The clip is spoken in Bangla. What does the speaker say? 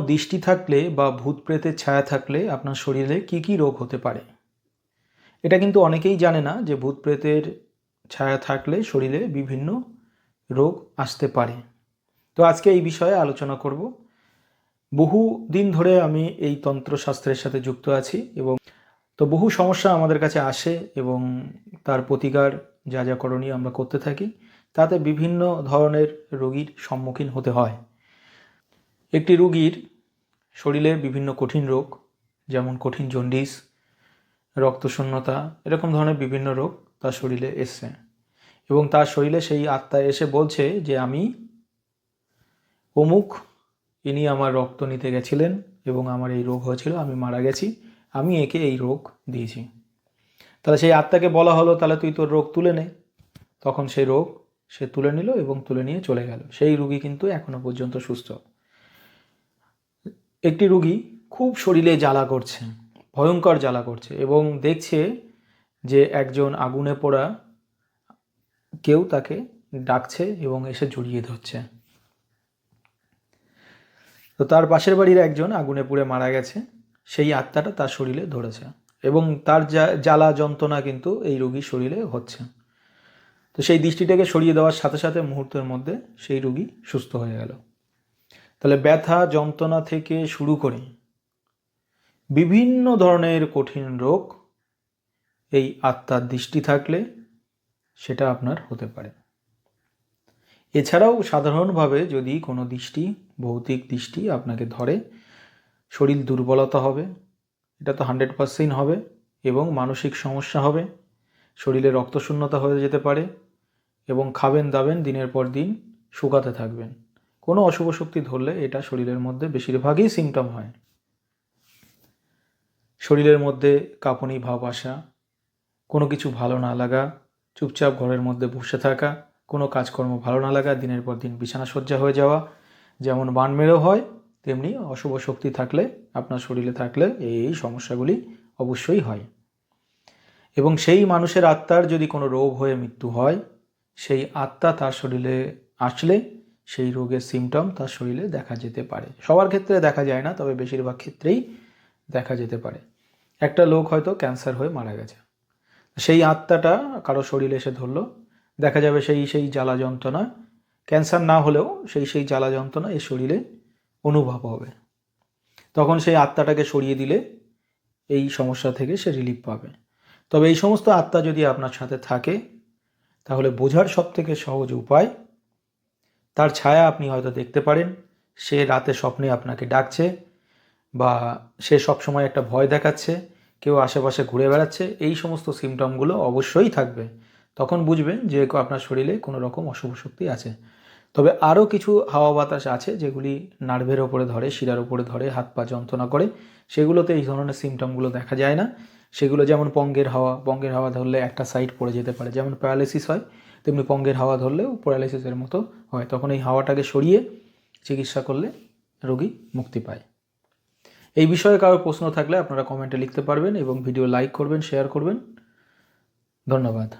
দৃষ্টি থাকলে বা ভূত প্রেতের ছায়া থাকলে আপনার শরীরে কি কি রোগ হতে পারে? এটা কিন্তু অনেকেই জানে না যে ভূত প্রেতের ছায়া থাকলে শরীরে বিভিন্ন রোগ আসতে পারে। তো আজকে এই বিষয়ে আলোচনা করব। বহু দিন ধরে আমি এই তন্ত্রশাস্ত্রের সাথে যুক্ত আছি এবং তো বহু সমস্যা আমাদের কাছে আসে এবং তার প্রতিকার যা যা করণীয় আমরা করতে থাকি, তাতে বিভিন্ন ধরনের রোগীর সম্মুখীন হতে হয়। একটি রুগীর শরীরে বিভিন্ন কঠিন রোগ, যেমন কঠিন জন্ডিস রক্তশূন্যতা, এরকম ধরনের বিভিন্ন রোগ তার শরীরে এসছে। এবং তার শরীরে সেই আত্মা এসে বলছে যে, আমি অমুক, ইনি আমার রক্ত নিতে গেছিলেন এবং আমার এই রোগ হয়েছিল, আমি মারা গেছি, আমি একে এই রোগ দিয়েছি। তাহলে সেই আত্মাকে বলা হলো, তাহলে তুই তোর রোগ তুলে নে। তখন সেই রোগ সে তুলে নিল এবং তুলে নিয়ে চলে গেল। সেই রুগী কিন্তু এখনও পর্যন্ত সুস্থ। একটি রুগী খুব শরীরে জ্বালা করছে, ভয়ঙ্কর জ্বালা করছে এবং দেখছে যে একজন আগুনে পোড়া কেউ তাকে ডাকছে এবং এসে জড়িয়ে ধরছে। তো তার পাশের বাড়ির একজন আগুনে পুড়ে মারা গেছে, সেই আত্মাটা তার শরীরে ধরেছে এবং তার জ্বালা যন্ত্রণা কিন্তু এই রুগীর শরীরে হচ্ছে। তো সেই দৃষ্টিটাকে সরিয়ে দেওয়ার সাথে সাথে মুহূর্তের মধ্যে সেই রুগী সুস্থ হয়ে গেল। তাহলে ব্যথা যন্ত্রণা থেকে শুরু করে বিভিন্ন ধরনের কঠিন রোগ এই আত্মার দৃষ্টি থাকলে সেটা আপনার হতে পারে। এছাড়াও সাধারণভাবে যদি কোনো দৃষ্টি, ভৌতিক দৃষ্টি আপনাকে ধরে, শরীর দুর্বলতা হবে, এটা তো হান্ড্রেড পার্সেন্ট হবে এবং মানসিক সমস্যা হবে, শরীরে রক্তশূন্যতা হয়ে যেতে পারে এবং খাবেন দাবেন দিনের পর দিন শুকাতে থাকবেন। কোনো অশুভ শক্তি ধরলে এটা শরীরের মধ্যে বেশিরভাগই সিমটম হয়। শরীরের মধ্যে কাঁপুনি, ভাব আসা, কোনো কিছু ভালো না লাগা, চুপচাপ ঘরের মধ্যে বসে থাকা, কোনো কাজকর্ম ভালো না লাগা, দিনের পর দিন বিছানা সজ্জা হয়ে যাওয়া, যেমন বান মেরেও হয়, তেমনি অশুভ শক্তি থাকলে, আপনার শরীরে থাকলে এই এই সমস্যাগুলি অবশ্যই হয়। এবং সেই মানুষের আত্মার যদি কোনো রোগ হয়ে মৃত্যু হয়, সেই আত্মা তার শরীরে আসলে সেই রোগের সিমটম তার শরীরে দেখা যেতে পারে। সবার ক্ষেত্রে দেখা যায় না, তবে বেশিরভাগ ক্ষেত্রেই দেখা যেতে পারে। একটা লোক হয়তো ক্যান্সার হয়ে মারা গেছে। সেই আত্মাটা কারও শরীরে এসে ধরলো। দেখা যাবে সেই সেই জ্বালা যন্ত্রণা। ক্যান্সার না হলেও সেই সেই জ্বালা যন্ত্রণা এর শরীরে অনুভব হবে। তখন সেই আত্মাটাকে সরিয়ে দিলে এই সমস্যা থেকে সে রিলিফ পাবে। তবে এই সমস্ত আত্মা যদি আপনার সাথে থাকে, তাহলে বোঝার সব থেকে সহজ উপায় তার ছায়া আপনি হয়তো দেখতে পারেন। সে রাতে স্বপ্নে আপনাকে ডাকছে বা সে সবসময় একটা ভয় দেখাচ্ছে, কেউ আশেপাশে ঘুরে বেড়াচ্ছে, এই সমস্ত সিমটমগুলো অবশ্যই থাকবে। তখন বুঝবেন যে আপনার শরীরে কোনো রকম অশুভ শক্তি আছে। তবে আরও কিছু হাওয়া বাতাস আছে যেগুলি নার্ভের ওপরে ধরে, শিরার ওপরে ধরে, হাত পা যন্ত্রণা করে। সেগুলোতে এই ধরনের সিমটমগুলো দেখা যায় না। সেগুলো যেমন পঙ্গের হাওয়া পঙ্গের হাওয়া ধরলে একটা সাইড পড়ে যেতে পারে। যেমন প্যারালাইসিস হয়, তেমনি পঙ্গের হাওয়া ধরলেও প্যারালাইসিসের মতো হয়। তখন এই হাওয়াটাকে সরিয়ে চিকিৎসা করলে রোগী মুক্তি পায়। এই বিষয়ে কারও প্রশ্ন থাকলে আপনারা কমেন্টে লিখতে পারবেন এবং ভিডিও লাইক করবেন শেয়ার করবেন। ধন্যবাদ।